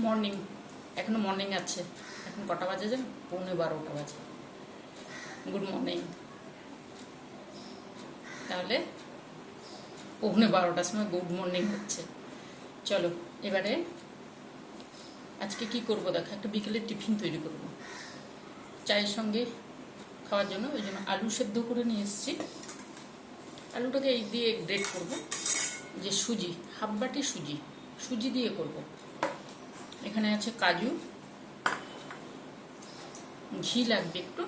Morning এখনও morning আছে। এখন কটা বাজে জানো? পৌনে বারোটা বাজে। গুড মর্নিং তাহলে পৌনে বারোটার সময় গুড মর্নিং হচ্ছে। চলো, এবারে আজকে কি করব দেখো? একটা বিকেলের টিফিন তৈরি করব। চায়ের সঙ্গে খাওয়ার জন্য, ওই জন্য আলু সেদ্ধ করে নিয়ে এসেছি। আলুটাকে এই দিয়ে গ্রেট করব। যে সুজি, হাফ বাটি সুজি। সুজি দিয়ে করব। এখানে আছে কাজু। ঘি লাগবে একটু।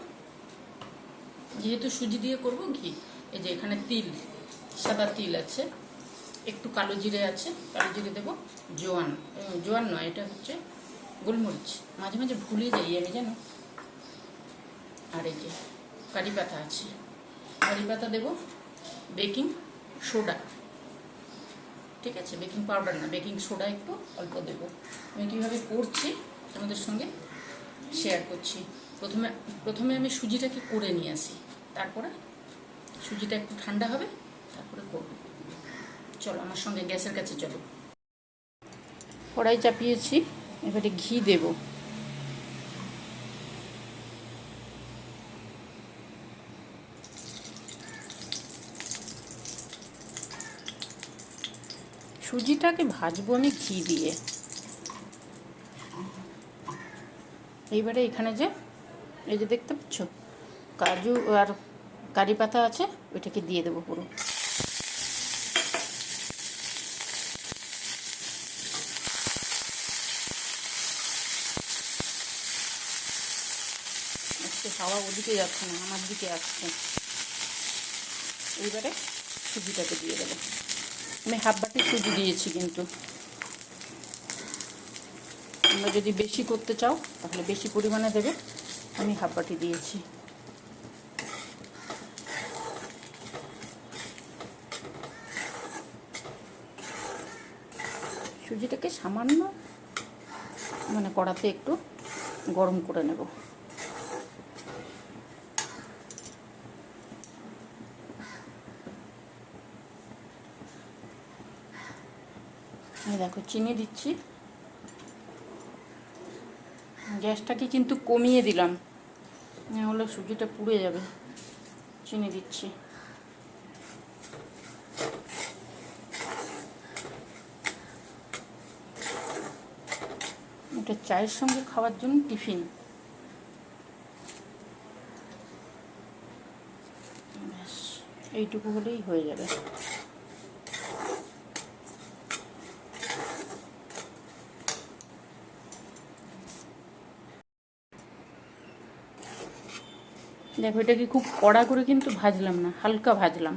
যেহেতু সুজি দিয়ে করব ঘি, এই যে এখানে তিল, সাদা তিল আছে। একটু কালো জিরে আছে, কালো জিরে দেবো। জোয়ান জোয়ান নয়, এটা হচ্ছে গোলমরিচ। মাঝে মাঝে ভুলে যাই আমি, জানো? আর এই যে কারি পাতা আছে। কারি পাতা দেবো, বেকিং সোডা। ঠিক আছে বেকিং পাউডার না বেকিং সোডা একটু অল্প দেবো। আমি কীভাবে করছি তোমাদের সঙ্গে শেয়ার করছি। প্রথমে প্রথমে আমি সুজিটাকে করে নিয়ে আসি। তারপরে সুজিটা একটু ঠান্ডা হবে, তারপরে করব। চলো, আমার সঙ্গে গ্যাসের কাছে চলো। কড়াই চাপিয়েছি, এবারে ঘি দেব। সুজিটাকে ভাজবো আমি ঘি দিয়ে। এইবারে এখানে যে, এই যে দেখতে পাচ্ছ? কাজু আর কারি পাতা আছে, ওইটাকে দিয়ে দেবো পুরো। হাওয়া ওদিকে যাচ্ছে না, আমার দিকে আসছে। এইবারে সুজিটাকে দিয়ে দেবো। আমি হাফ বাটি সুজি দিয়েছি কিন্তু। তোমরা যদি বেশি করতে চাও, তাহলে বেশি পরিমাণে দেবে। আমি হাফ বাটি দিয়েছি। সুজিটাকে সামান্য মানে কড়াতে একটু গরম করে নেব। দেখো, চিনি দিচ্ছি। গ্যাসটাকে কিন্তু কমিয়ে দিলাম। নাহলে সুজিটা পুড়ে যাবে। চিনি দিচ্ছি। এটা চায়ের সঙ্গে খাওয়ার জন্য টিফিন। এইটুকু হলেই হয়ে যাবে। দেখো এটাকে খুব কড়া করে কিন্তু ভাজলাম না হালকা ভাজলাম।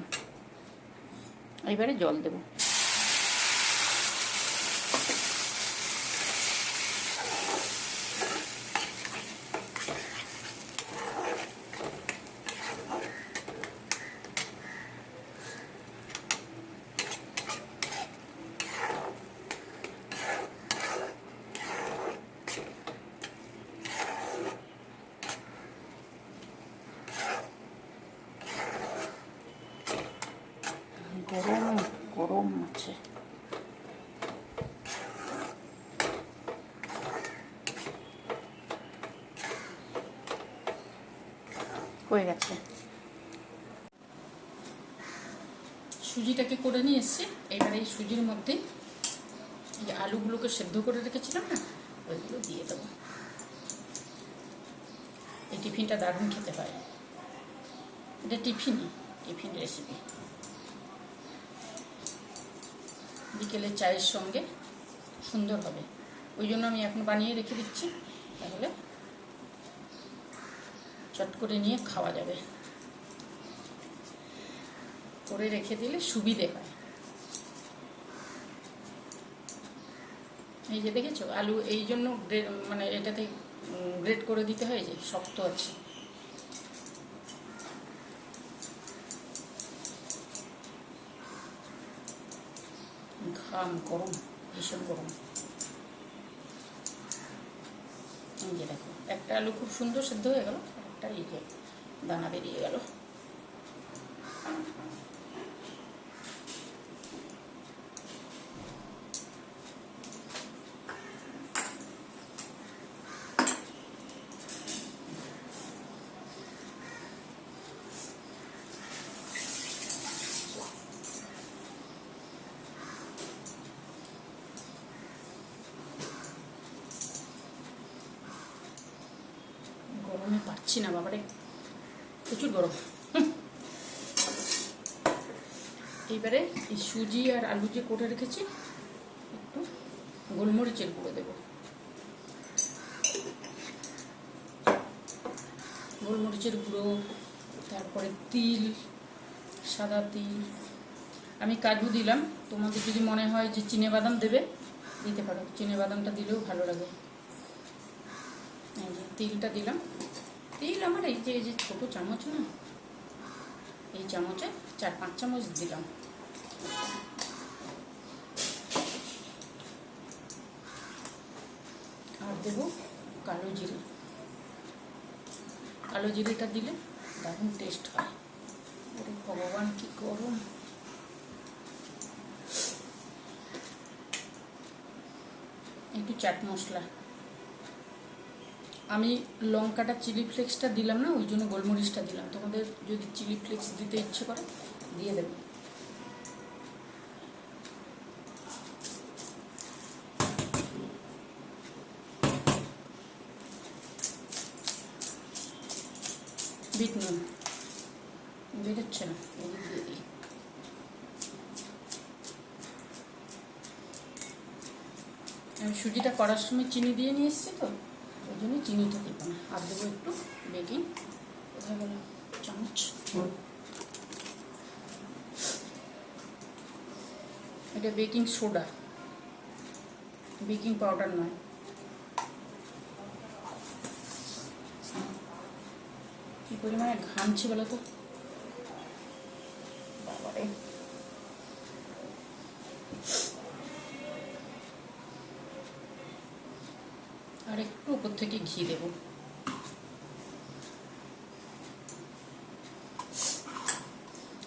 এবারে জল দেবো গরম গরম আছে হয়ে গেছে। সুজিটাকে করে নিয়ে এসছি। এবারে এই সুজির মধ্যে এই আলুগুলোকে সেদ্ধ করে রেখেছিলাম না, ওইগুলো দিয়ে দেবো। এই টিফিনটা দারুণ খেতে হয়। এটা টিফিনই টিফিন রেসিপি বিকেলে চায়ের সঙ্গে সুন্দর হবে। ওই জন্য আমি এখন বানিয়ে রেখে দিচ্ছি, তাহলে চট করে নিয়ে খাওয়া যাবে। করে রেখে দিলে সুবিধে হয়। এই যে দেখেছ, আলু এই জন্য মানে এটাতে গ্রেট করে দিতে হয় যে, শক্ত আছে। ঘাম গরম, ভীষণ গরম। এই যে দেখো, একটা আলু খুব সুন্দর সেদ্ধ হয়ে গেল। একটা এই যে দানা বেরিয়ে গেল পাচ্ছি না, বাবারে। প্রচুর গরম। এইবারে এই সুজি আর আলু যে করে রেখেছি, একটু গোলমরিচের গুঁড়ো দেবো। গোলমরিচের গুঁড়ো, তারপরে তিল, সাদা তিল। আমি কাজু দিলাম, তোমাদের যদি মনে হয় যে চিনে বাদাম দেবে, দিতে পারো। চিনে বাদামটা দিলেও ভালো লাগে। তিলটা দিলাম তিল আমার এই যে এই যে ছোটো চামচ না, এই চামচে চার পাঁচ চামচ দিলাম। আর দেবো কালো জিরে। কালো জিরেটা দিলে দারুণ টেস্ট হয়। ওরে ভগবান, কি গরম। একটু চাট মশলা। আমি লঙ্কাটা চিলি ফ্লেক্সটা দিলাম না, ওই জন্য গোলমরিচটা দিলাম। তোমাদের যদি চিলি ফ্লেক্স দিতে ইচ্ছে করে, দিয়ে দেবে। বিট নুন। বেরোচ্ছে না। আমি সুজিটা করার সময় চিনি দিয়ে নিয়ে এসেছি তো। জন্য চিনিটা দেবো না। আর দেবো একটু বেকিং কোথায় গেল চামচ। এটা বেকিং সোডা। বেকিং পাউডার নয়। কি পরিমাণে ঘামছে বলো তো? থেকে ঘি দেব।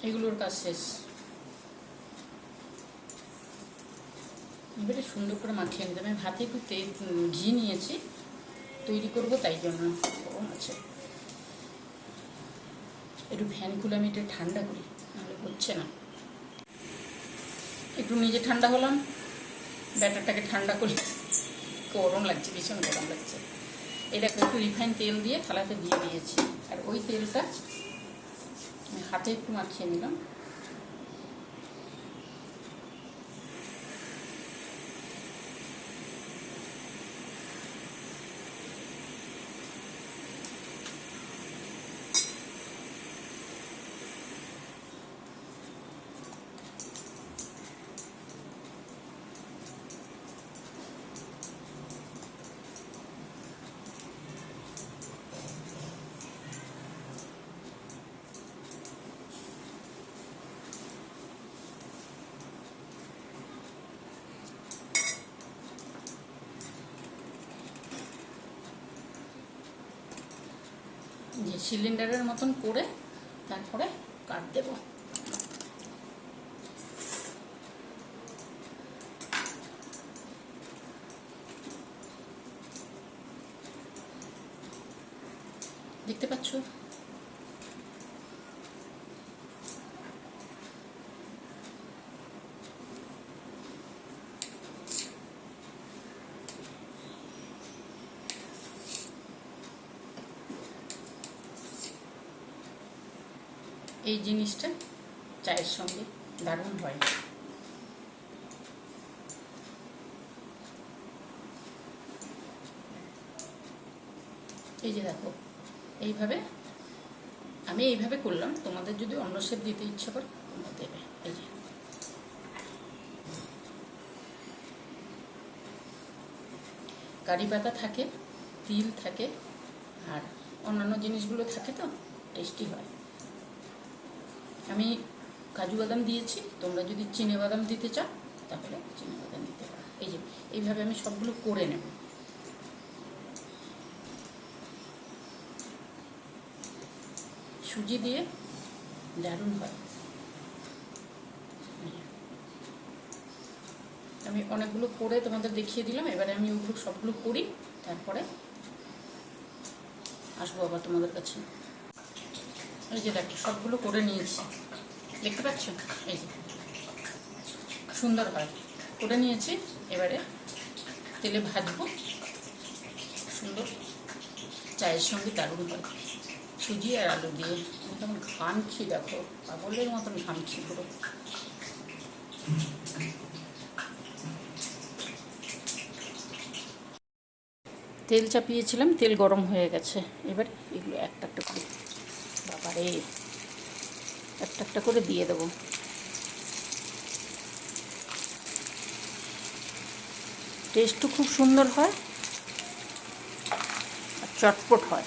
এগুলোর কাজ শেষ। এবারে সুন্দর করে মাখিয়ে নিতে আমি ভাতে একটু তেল ঘি নিয়েছি, তৈরি করব তাই জন্য। আছে একটু ফ্যান আমি একটু ঠান্ডা করি, নাহলে হচ্ছে না। একটু নিজে ঠান্ডা হলাম, ব্যাটারটাকে ঠান্ডা করি গরম লাগছে, ভীষণ গরম লাগছে। দেখো একটু রিফাইন তেল দিয়ে থালাতে দিয়ে দিয়েছি। আর ওই তেলটা হাতে একটু মাখিয়ে নিলাম যে সিলিন্ডারের মতন করে তারপরে কাট দেব। দেখতে পাচ্ছ? এই জিনিসটা চায়ের সঙ্গে দারুণ হয়। এই যে দেখো, এইভাবে আমি এইভাবে করলাম, তোমাদের যদি অন্য শেপ দিতে ইচ্ছে করে, তোমরা দেবে। এই যে। কারি পাতা থাকে, তিল থাকে, আর অন্যান্য জিনিসগুলো থাকে তো, টেস্টি হয়। আমি কাজু বাদাম দিয়েছি, তোমরা যদি চিনে বাদাম দিতে চাও, তাহলে চিনে বাদাম দিতে পারো। এই যে, এইভাবে আমি সবগুলো করে নেব। সুজি দিয়ে দারুণ হয়। আমি অনেকগুলো করে তোমাদের দেখিয়ে দিলাম, এবারে আমি ওগুলো সবগুলো করি, তারপরে আসব আবার তোমাদের কাছে। এই যে দেখো, সবগুলো করে নিয়েছি। দেখতে পাচ্ছ? এই সুন্দর হয়। করে নিয়েছি, এবারে তেলে ভাজবো। সুন্দর। চায়ের সঙ্গে দারুণ হয়। সুজি আর আলু দিয়ে। কেমন ঘামছি, দেখো। পাগলের মতন ঘামছি পুরো। তেল চাপিয়েছিলাম, তেল গরম হয়ে গেছে। এবার এগুলো একটা একটা করে বাবারে একটা একটা করে দিয়ে দেবো। টেস্টও খুব সুন্দর হয় আর চটপট হয়।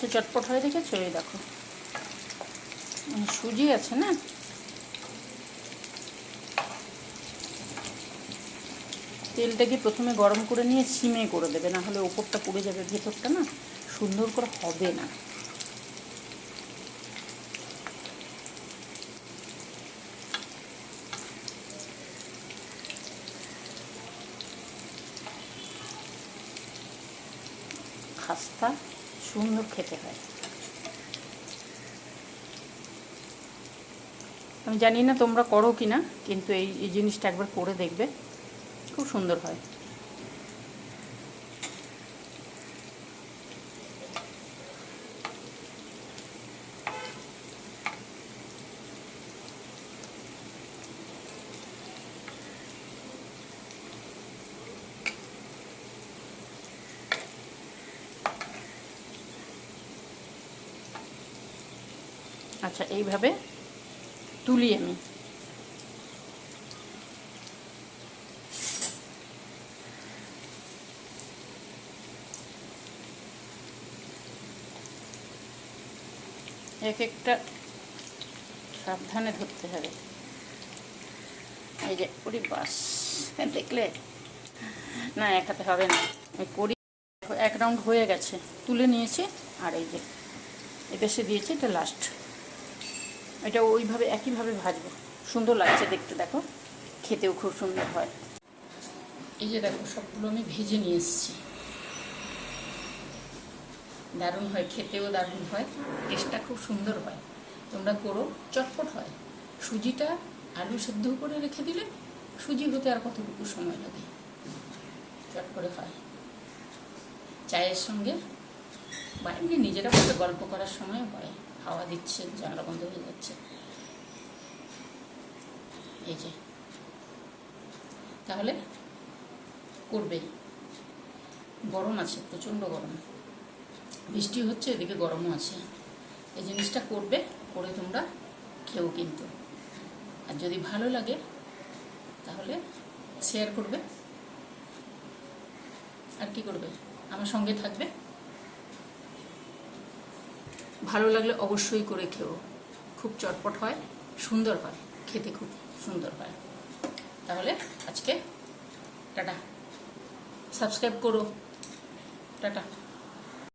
কত চটপট হয়ে দেখেছ? এই দেখো। সুজি আছে না? তেলটাকে প্রথমে গরম করে নিয়ে সিমে করে দেবে না হলে ওপরটা পুড়ে যাবে, ভেতরটা না সুন্দর করে হবে না। সুন্দর খেতে হয়। আমি জানি না তোমরা করো কি না কিন্তু এই জিনিসটা একবার করে দেখবে। খুব সুন্দর হয়। আচ্ছা এইভাবে তুলি আমি। এক একটা সাবধানে ধরতে হবে। এই যে করি বাস, দেখলে? না এক হাতে হবে না। আমি করি, এক রাউন্ড হয়ে গেছে। তুলে নিয়েছি, আর এই যে এদেশে দিয়েছি, এটা লাস্ট এটা ওইভাবে, একইভাবে ভাজবো। সুন্দর লাগছে দেখতে, দেখো। খেতেও খুব সুন্দর হয়। এই যে দেখো, সবগুলো আমি ভেজে নিয়ে এসেছি। দারুণ হয়, খেতেও দারুণ হয় টেস্টটা খুব সুন্দর হয়। তোমরা করো, চটপট হয়। সুজিটা আলু সেদ্ধ করে রেখে দিলে সুজি হতে আর কতটুকু সময় লাগে? চট করে হয়। চায়ের সঙ্গে বা এমনি নিজেরা গল্প করার সময় হয়। হাওয়া দিচ্ছে জানলা বন্ধ হয়ে যাচ্ছে। এই যে। তাহলে করবে। গরম আছে, প্রচণ্ড গরম। বৃষ্টি হচ্ছে, এদিকে গরমও আছে। এই জিনিসটা করবে, করে তোমরা খেও কিন্তু। আর যদি ভালো লাগে, তাহলে শেয়ার করবে। আর কি করবে? আমার সঙ্গে থাকবে। ভালো লাগলে অবশ্যই করে খেও। খুব চটপট হয়, সুন্দর হয়, খেতে খুব সুন্দর হয়। তাহলে আজকে টাটা। সাবস্ক্রাইব করো। টাটা।